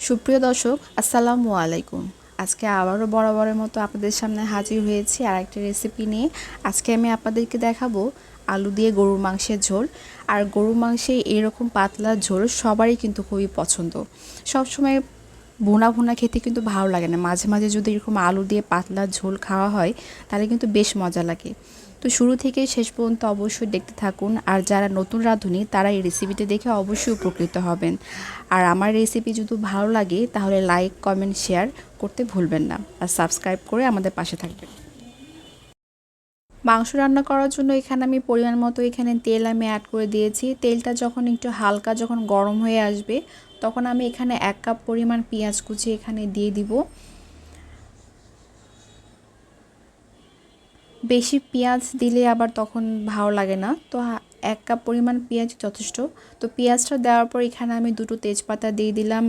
সুপ্রিয় দর্শক, আসসালামু আলাইকুম। আজকে আবারও বরাবরের মতো আপনাদের সামনে হাজির হয়েছি আর একটা রেসিপি নিয়ে। আজকে আমি আপনাদেরকে দেখাবো আলু দিয়ে গরুর মাংসের ঝোল। আর গরুর মাংসে এরকম পাতলা ঝোল সবারই কিন্তু খুবই পছন্দ। সবসময় ভুনা ভুনা খেতে কিন্তু ভালো লাগে না। মাঝে মাঝে যদি এরকম আলু দিয়ে পাতলা ঝোল খাওয়া হয়, তাহলে কিন্তু বেশ মজা লাগে। তো শুরু থেকে শেষ পর্যন্ত অবশ্যই দেখতে থাকুন। আর যারা নতুন রাঁধুনি, তারা এই রেসিপিটি দেখে অবশ্যই উপকৃত হবেন। আর আমার রেসিপি যদি ভালো লাগে, তাহলে লাইক কমেন্ট শেয়ার করতে ভুলবেন না। আর সাবস্ক্রাইব করে আমাদের পাশে থাকবেন। মাংস রান্না করার জন্য এখানে আমি পরিমাণ মতো এখানে তেল আমি অ্যাড করে দিয়েছি। তেলটা যখন একটু হালকা যখন গরম হয়ে আসবে, তখন আমি এখানে এক কাপ পরিমাণ পেঁয়াজ কুচি এখানে দিয়ে দিব। বেশি পেঁয়াজ দিলে আবার তখন ভালো লাগে না। তো এক কাপ পরিমাণ পেঁয়াজ যথেষ্ট। তো পেঁয়াজটা দেওয়ার পর এখানে আমি দুটো তেজপাতা দিয়ে দিলাম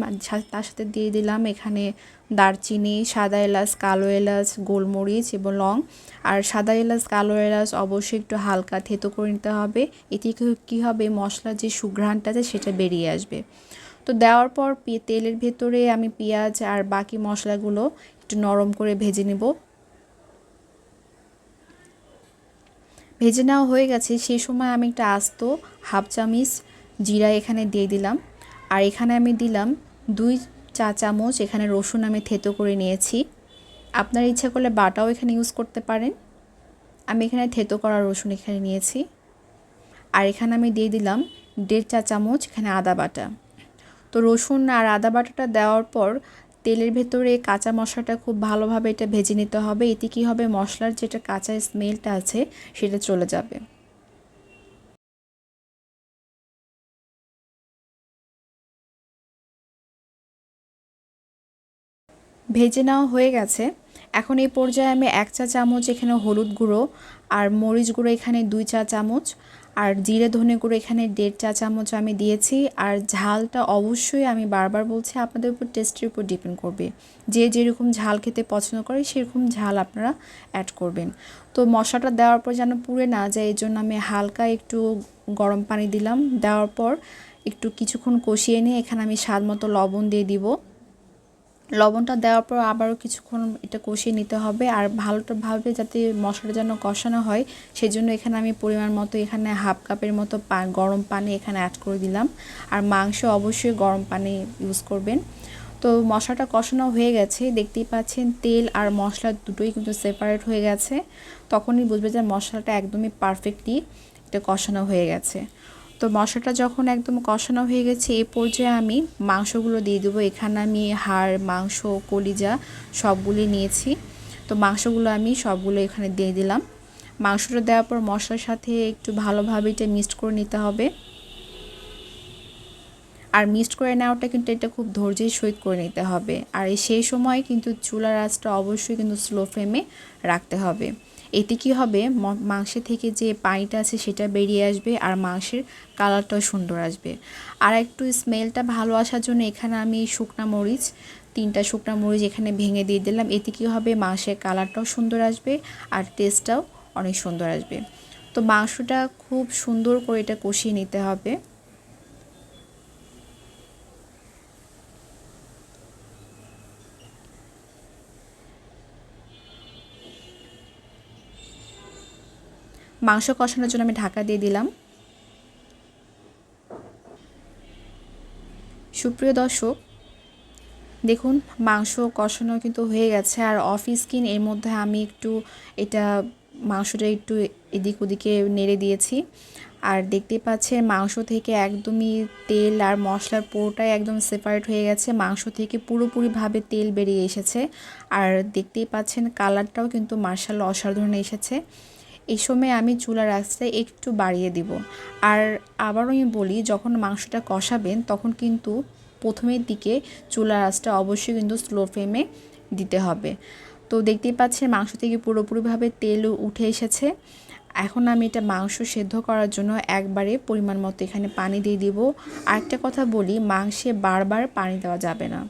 তার সাথে দিয়ে দিলাম এখানে দারচিনি, সাদা এলাচ, কালো এলাচ, গোলমরিচ এবং লং। আর সাদা এলাচ, কালো এলাচ অবশ্যই একটু হালকা থেতো করে নিতে হবে। এতে কী হবে, মশলার যে সুঘ্রাণটা আছে সেটা বেরিয়ে আসবে। তো দেওয়ার পর তেলের ভেতরে আমি পেঁয়াজ আর বাকি মশলাগুলো একটু নরম করে ভেজে নেব। ভেজে নেওয়া হয়ে গেছে, সেই সময় আমি একটা আস্ত হাফ চামিচ জিরা এখানে দিয়ে দিলাম। আর এখানে আমি দিলাম দুই চা চামচ, এখানে রসুন আমি থেতো করে নিয়েছি। আপনার ইচ্ছা করলে বাটাও এখানে ইউজ করতে পারেন। আমি এখানে থেতো করা রসুন এখানে নিয়েছি। আর এখানে আমি দিয়ে দিলাম দেড় চা চামচ এখানে আদা বাটা। তো রসুন আর আদা বাটাটা দেওয়ার পর তেলের ভেতরে কাঁচা মশলাটা খুব ভালোভাবে এটা ভেজে নিতে হবে। এতে কী হবে? মশলার যেটা কাঁচা স্মেলটা আছে, সেটা চলে যাবে। ভেজে নেওয়া হয়ে গেছে। এখন এই পর্যায়ে আমি এক চা চামচ এখানে হলুদ গুঁড়ো আর মরিচ গুঁড়ো এখানে দুই চা চামচ। আর জিরে ধনে গুঁড়ো এখানে দেড় চা চামচ আমি দিয়েছি, আর ঝালটা অবশ্যই আমি বারবার বলছি, আপনাদের উপর টেস্টের উপর ডিপেন্ড করবে। যে যেরকম ঝাল খেতে পছন্দ করে, সেরকম ঝাল আপনারা অ্যাড করবেন। তো মশলাটা দেওয়ার পর যেন পুড়ে না যায় এই জন্য আমি হালকা একটু গরম পানি দিলাম। দেওয়ার পর একটু কিছুক্ষণ কষিয়ে নিয়ে এখানে আমি স্বাদ মতো লবণ দিয়ে দিব। লবণটা দেওয়ার পর আবারও কিছুক্ষণ এটা কষিয়ে নিতে হবে আর ভালোটা ভাবে যাতে মশলাটা যেন কষানো হয় সেই জন্য এখানে আমি পরিমাণ মতো এখানে হাফ কাপের মতো গরম পানি এখানে অ্যাড করে দিলাম। আর মাংস অবশ্যই গরম পানি ইউজ করবেন। তো মশলাটা কষানো হয়ে গেছে, দেখতেই পাচ্ছেন তেল আর মশলা দুটোই কিন্তু সেপারেট হয়ে গেছে। তখনই বুঝবে যে মশলাটা একদমই পারফেক্টলি এটা কষানো হয়ে গেছে। তো মশলাটা যখন একদম কষানো হয়ে গেছে, এ পর্যায়ে আমি মাংসগুলো দিয়ে দেবো। এখানে আমি হাড়, মাংস, কলিজা সবগুলি নিয়েছি। তো মাংসগুলো আমি সবগুলো এখানে দিয়ে দিলাম। মাংসটা দেওয়ার পর মশলার সাথে একটু ভালোভাবে এটা মিক্সড করে নিতে হবে। আর মিক্সড করে নেওয়াটা কিন্তু এটা খুব ধৈর্যের সহিত করে নিতে হবে। আর সেই সময় কিন্তু চুলার আঁচটা অবশ্যই কিন্তু স্লো ফ্লেমে রাখতে হবে। এতে কি হবে? মাংসের থেকে যে পানিটা আছে সেটা বেরিয়ে আসবে আর মাংসের কালারটাও সুন্দর আসবে। আর একটু স্মেলটা ভালো আসার জন্য এখানে আমি শুকনা মরিচ, তিনটা শুকনা মরিচ এখানে ভেঙে দিয়ে দিলাম। এতে কী হবে? মাংসের কালারটাও সুন্দর আসবে আর টেস্টটাও অনেক সুন্দর আসবে। তো মাংসটা খুব সুন্দর করে এটা কষিয়ে নিতে হবে। মাংস কষানোর জন্য আমি ঢাকা দিয়ে দিলাম। সুপ্রিয় দর্শক, দেখুন, মাংস কষানো কিন্তু হয়ে গেছে। আর অফ স্কিন এর মধ্যে আমি একটু এটা মাংসটা একটু এদিক ওদিকে নেড়ে দিয়েছি। আর দেখতে পাচ্ছেন, মাংস থেকে একদমই তেল আর মশলার পুরোটাই একদম সেপারেট হয়ে গেছে। মাংস থেকে পুরোপুরিভাবে তেল বেরিয়ে এসেছে। আর দেখতেই পাচ্ছেন কালারটাও কিন্তু মার্শাল অসাধারণ এসেছে। এই সময় আমি চুলার আঁচটা একটু বাড়িয়ে দিব। আর আবারও আমি বলি, যখন মাংসটা কষাবেন, তখন কিন্তু প্রথমের দিকে চুলার আঁচটা অবশ্যই কিন্তু স্লো ফ্লেমে দিতে হবে। তো দেখতেই পাচ্ছেন, মাংস থেকে পুরোপুরিভাবে তেল উঠে এসেছে। এখন আমি এটা মাংস সেদ্ধ করার জন্য একবারে পরিমাণ মতো এখানে পানি দিয়ে দিব। আরেকটা কথা বলি, মাংসে বারবার পানি দেওয়া যাবে না।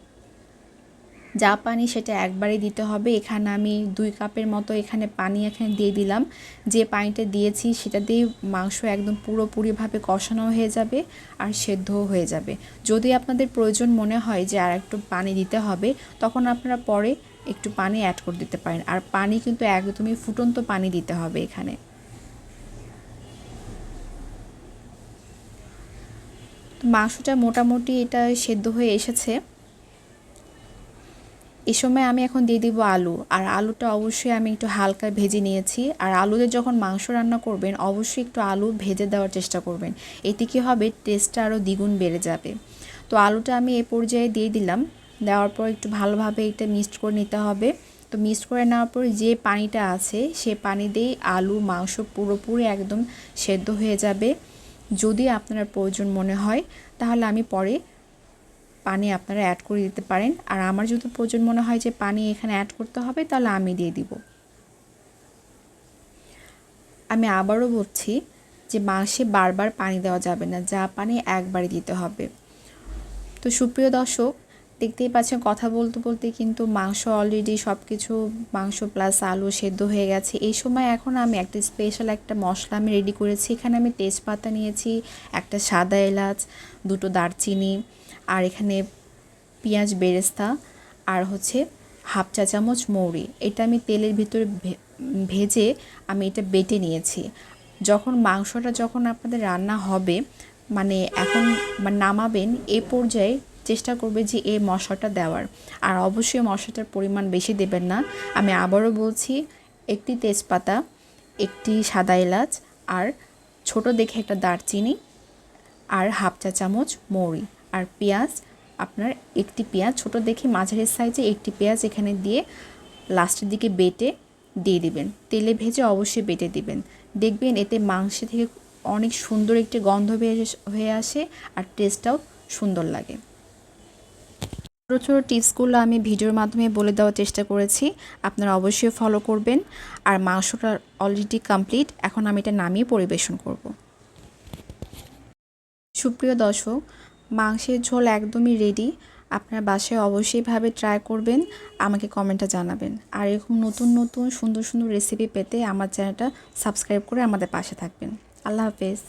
যা পানি সেটা একবারই দিতে হবে। এখানে আমি দুই কাপের মতো এখানে পানি এখানে দিয়ে দিলাম। যে পানিটা দিয়েছি সেটা দিয়ে মাংস একদম পুরোপুরিভাবে কষানো হয়ে যাবে আর সেদ্ধও হয়ে যাবে। যদি আপনাদের প্রয়োজন মনে হয় যে আর একটু পানি দিতে হবে, তখন আপনারা পরে একটু পানি অ্যাড করে দিতে পারেন। আর পানি কিন্তু একদমই ফুটন্ত পানি দিতে হবে এখানে। মাংসটা মোটামুটি এটা সেদ্ধ হয়ে এসেছে। এ সময় আমি এখন দিয়ে দিব আলু। আর আলুটা অবশ্যই আমি একটু হালকা ভেজে নিয়েছি। আর আলুতে যখন মাংস রান্না করবেন, অবশ্যই একটু আলু ভেজে দেওয়ার চেষ্টা করবেন। এতে কী হবে? টেস্টটা আরও দ্বিগুণ বেড়ে যাবে। তো আলুটা আমি এ পর্যায়ে দিয়ে দিলাম। দেওয়ার পর একটু ভালোভাবে এটা মিক্সড করে নিতে হবে। তো মিক্সড করে নেওয়ার পর যে পানিটা আছে, সে পানি দিয়েই আলু, মাংস পুরোপুরি একদম সেদ্ধ হয়ে যাবে। যদি আপনার প্রয়োজন মনে হয়, তাহলে আমি পরে পানি আপনারা অ্যাড করে দিতে পারেন। আর আমার যদি প্রয়োজন মনে হয় যে পানি এখানে অ্যাড করতে হবে, তাহলে আমি দিয়ে দিব। আমি আবারও বলছি যে মাংসে বারবার পানি দেওয়া যাবে না, যা পানি একবারই দিতে হবে। তো সুপ্রিয় দর্শক, দেখতেই পাচ্ছেন কথা বলতে বলতে কিন্তু মাংস অলরেডি সব কিছু মাংস প্লাস আলু সেদ্ধ হয়ে গেছে। এই সময় এখন আমি একটা স্পেশাল একটা মশলা আমি রেডি করেছি। এখানে আমি তেজপাতা নিয়েছি, একটা সাদা এলাচ, দুটো দারচিনি আর এখানে পেঁয়াজ বেরেস্তা আর হচ্ছে হাফ চা চামচ মৌরি। এটা আমি তেলের ভিতরে ভেজে আমি এটা বেটে নিয়েছি। যখন মাংসটা যখন আপনাদের রান্না হবে মানে এখন নামাবেন, এ পর্যায়ে চেষ্টা করবে যে এই মশলাটা দেওয়ার। আর অবশ্যই মশলাটার পরিমাণ বেশি দেবেন না। আমি আবারও বলছি, একটি তেজপাতা, একটি সাদা এলাচ আর ছোট দেখে একটা দারচিনি আর হাফ চা চামচ মৌরি। আর পেঁয়াজ, আপনার একটি পেঁয়াজ, ছোট দেখে মাঝারি সাইজে একটি পেঁয়াজ এখানে দিয়ে লাস্টের দিকে বেটে দিয়ে দিবেন। তেলে ভেজে অবশ্যই বেটে দিবেন। দেখবেন এতে মাংস থেকে অনেক সুন্দর একটি গন্ধ হয়ে আসে আর টেস্টটাও সুন্দর লাগে। ছোটো ছোটো টিপসগুলো আমি ভিডিওর মাধ্যমে বলে দেওয়ার চেষ্টা করেছি। আপনারা অবশ্যই ফলো করবেন। আর মাংসটা অলরেডি কমপ্লিট এখন আমি এটা নামিয়ে পরিবেশন করব। সুপ্রিয় দর্শক মাংসের ঝোল একদমই রেডি আপনার বাসায় অবশ্যইভাবে ট্রাই করবেন, আমাকে কমেন্টটা জানাবেন। আর এরকম নতুন নতুন, সুন্দর সুন্দর রেসিপি পেতে আমার চ্যানেলটা সাবস্ক্রাইব করে আমাদের পাশে থাকবেন। আল্লাহ হাফেজ।